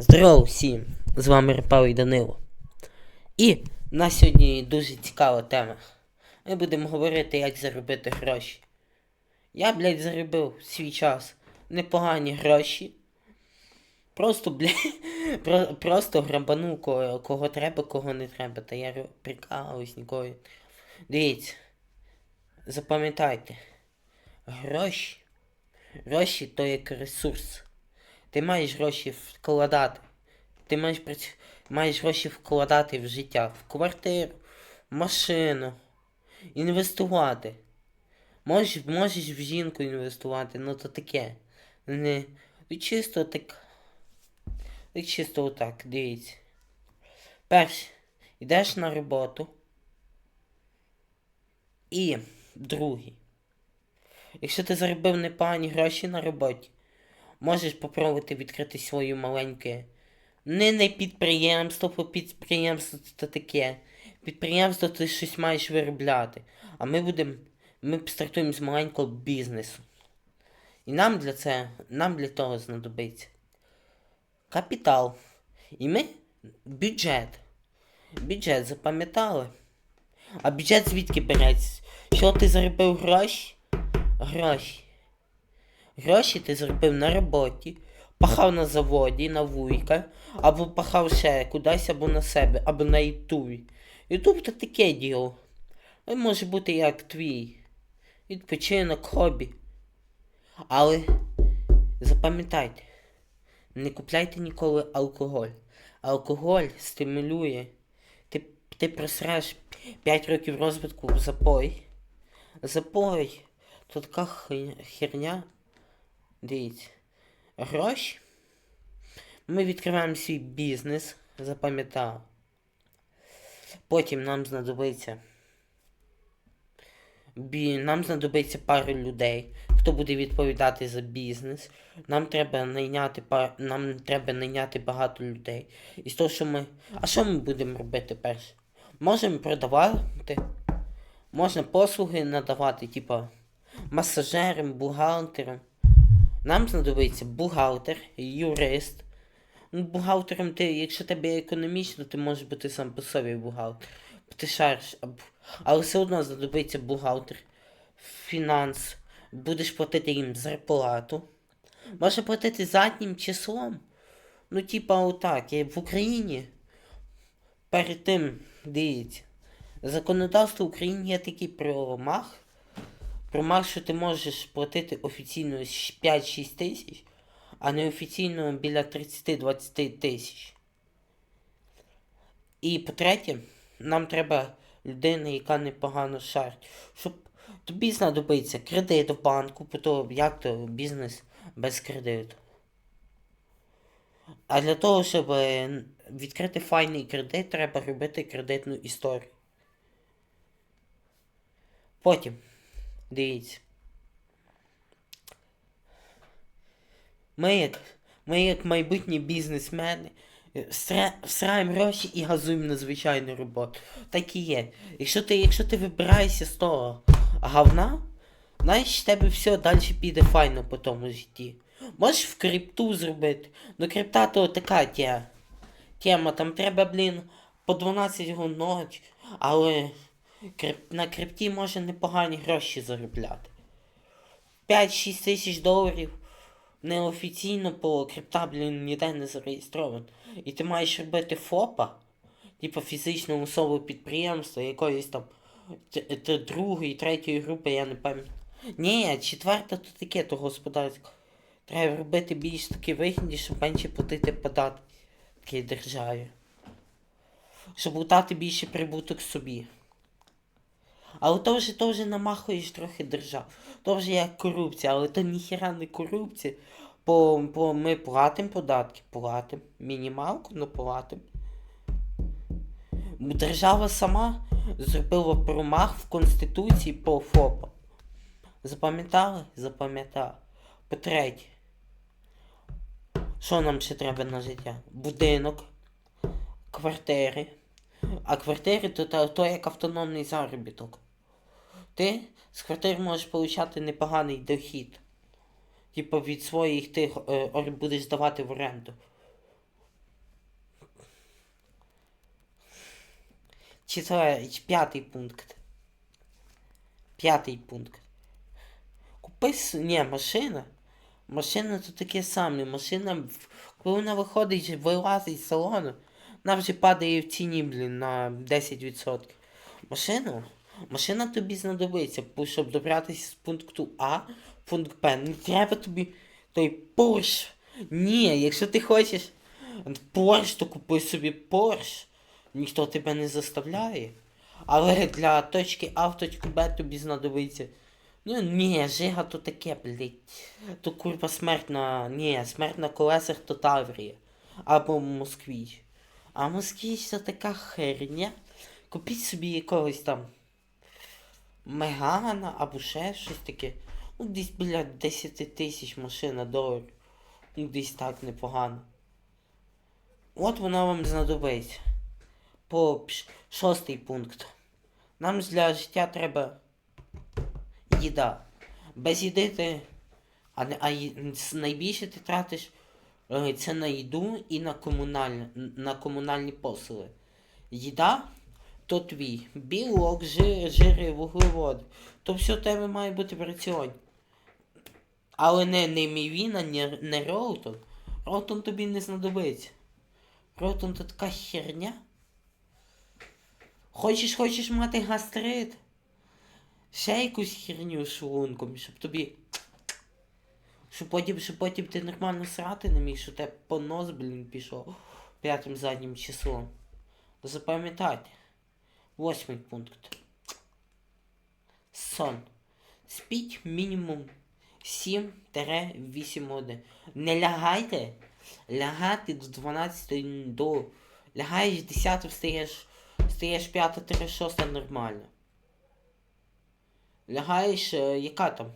Здорово всім! З вами Репавий Данило. І на сьогодні дуже цікава тема. Ми будемо говорити, як заробити гроші. Я, блядь, заробив свій час непогані гроші. Просто, блядь, про, просто грабанув кого, кого треба, кого не треба. Та я прикалуюсь нікого. Дивіться. Запам'ятайте. Гроші. Гроші то як ресурс. Ти маєш гроші вкладати. Ти маєш, маєш гроші вкладати в життя, в квартиру, в машину, інвестувати. Можеш, можеш в жінку інвестувати, ну то таке. Не, ну чисто так. Так чисто отак, дивіться. Перше, йдеш на роботу. І другий. Якщо ти заробив непогані гроші на роботі, можеш попробувати відкрити свою маленьке. Не не підприємство, бо підприємство це таке. Підприємство ти щось маєш виробляти. А ми будемо. Ми стартуємо з маленького бізнесу. І нам для це, нам для того знадобиться капітал. І ми бюджет. Бюджет запам'ятали. А бюджет звідки береться? Що ти заробив гроші? Гроші. Гроші ти заробив на роботі, пахав на заводі, на вуйка, або пахав ще кудись, або на себе, або на Ютубі. Ютуб це таке діло. Він може бути як твій. Відпочинок, хобі. Але запам'ятайте, не купляйте ніколи алкоголь. Алкоголь стимулює. Ти, ти просреш 5 років розвитку в запой. Запой то така херня. Дивіться. Гроші. Ми відкриваємо свій бізнес, запам'ятав. Потім нам знадобиться. Бі... Нам знадобиться пару людей, хто буде відповідати за бізнес. Нам треба найняти пар... нам треба найняти багато людей. І з того, що ми. А що ми будемо робити перше? Можемо продавати. Можна послуги надавати, типа масажерам, бухгалтерам. Нам знадобиться бухгалтер, юрист. Ну, бухгалтером ти, якщо тебе економічно, ти можеш бути сам по собі бухгалтер. Ти шариш, але все одно знадобиться бухгалтер, фінанс, будеш платити їм зарплату. Може платити заднім числом. Ну, типа, отак, в Україні. Перед тим, дивіться, законодавство в Україні є такий промах. Промах, що ти можеш платити офіційно 5-6 тисяч, а неофіційно біля 30-20 тисяч. І по-третє, нам треба людина, яка непогано шарить. Щоб тобі знадобиться кредит в банку, бо то як то бізнес без кредиту. А для того, щоб е, відкрити файний кредит, треба робити кредитну історію. Потім, дивіться. Ми як, ми як майбутні бізнесмени всра- всраємо гроші і газуємо на звичайну роботу. Так і є. Якщо ти, якщо ти вибираєшся з того говна, знаєш, тебе все далі піде файно по тому житті. Можеш в крипту зробити. Ну крипта то така тя. Тема, там треба, блін, по 12 годин ночі, але крип... на крипті може непогані гроші заробляти. 5-6 тисяч доларів неофіційно по крипта, блін, ніде не зареєстровано. І ти маєш робити ФОПа, типу фізичну особу підприємства, якоїсь там другої, третьої групи, я не пам'ятаю. Ні, четверта то таке, то господарське. Треба робити більш таки вигідні, щоб менше платити податки державі. Щоб лутати більше прибуток собі. Але то вже, то вже намахуєш трохи держав. То вже як корупція, але то ніхіра не корупція. Бо, бо ми платимо податки, платимо. Мінімалку, ну платимо. Держава сама зробила промах в Конституції по ФОПам. Запам'ятали? Запам'ятали. По-третє. Що нам ще треба на життя? Будинок, квартири. А квартири то, то, то як автономний заробіток ти з квартир можеш отримати непоганий дохід. Типу від своїх тих е, будеш здавати в оренду. Четвертий, п'ятий пункт. П'ятий пункт. Купи Ні, машина. Машина то таке саме. Машина, коли вона виходить, вилазить з салону, вона вже падає в ціні, блін, на 10%. Машину Машина тобі знадобиться, щоб добратися з пункту А в пункт Б. Не треба тобі той Порш. Ні, якщо ти хочеш Порш, то купи собі Порш. Ніхто тебе не заставляє. Але для точки А в точку Б тобі знадобиться. Ну ні, Жига то таке, блядь. То курва смерть на. Ні, смерть на колесах то Таврія. Або Москвіч. А Москвіч це така херня. Купіть собі якогось там Мегана або ще щось таке. Ну, десь біля 10 тисяч машина доларів. Ну, десь так непогано. От вона вам знадобиться. По шостий пункт. Нам для життя треба їда. Без їди ти. А, а найбільше ти тратиш е, це на їду і на, комунальні, на комунальні послуги. Їда то твій. Білок, жир, жири, вуглеводи. То все в тебе має бути в раціоні. Але не, не мівіна, не, не роутон. Роутон тобі не знадобиться. Роутон то така херня. Хочеш, хочеш мати гастрит? Ще якусь херню шлунком, щоб тобі. Щоб потім, щоб потім ти нормально срати не міг, що тебе понос, блін, пішов п'ятим заднім числом. Запам'ятайте. Восьмий пункт. Сон. Спіть мінімум 7-8 годин. Не лягайте. Лягати до 12 до. Лягаєш 10 встаєш. Встаєш 5 6 нормально. Лягаєш, е, яка там?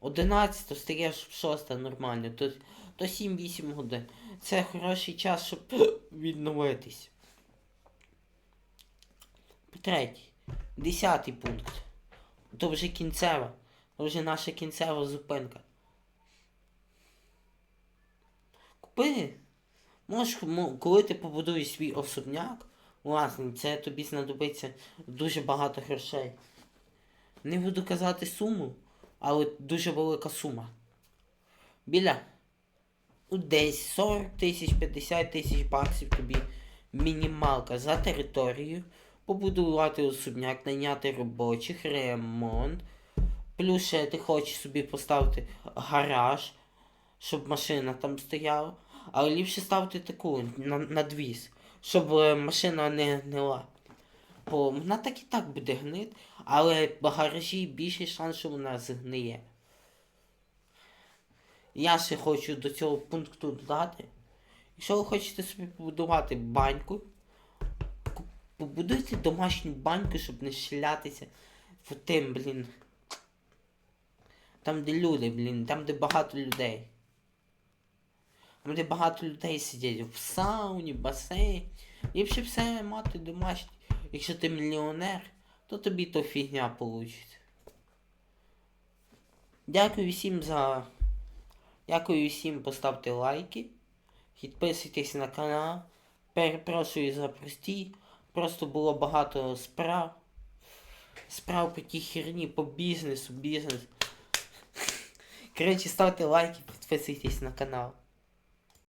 11 встаєш 6 нормально. То, то 7-8 годин. Це хороший час, щоб відновитись. Третій. Десятий пункт. То вже кінцева. То вже наша кінцева зупинка. Купи. Можеш, коли ти побудуєш свій особняк, власне, це тобі знадобиться дуже багато грошей. Не буду казати суму, але дуже велика сума. Біля ну, десь 40 тисяч, 50 тисяч баксів тобі мінімалка за територію, побудувати особняк, найняти робочих, ремонт. Плюс ще ти хочеш собі поставити гараж, щоб машина там стояла. Але ліпше ставити таку на, надвіз, щоб е, машина не гнила. Бо вона так і так буде гнити, але в гаражі більший шанс, що вона згниє. Я ще хочу до цього пункту додати. Якщо ви хочете собі побудувати баньку, ку- побудуйте домашню баньку, щоб не щелятися в тим, блін. Там, де люди, блін, там, де багато людей. Там, де багато людей сидять в сауні, басейні. Ліпше все мати домашнє. Якщо ти мільйонер, то тобі то фігня получиться. Дякую всім за. Дякую всім, поставте лайки. Підписуйтесь на канал. Перепрошую за прості. Просто було багато справ. Справ по тій херні, по бізнесу, бізнес. Коротше, ставте лайки, підписуйтесь на канал.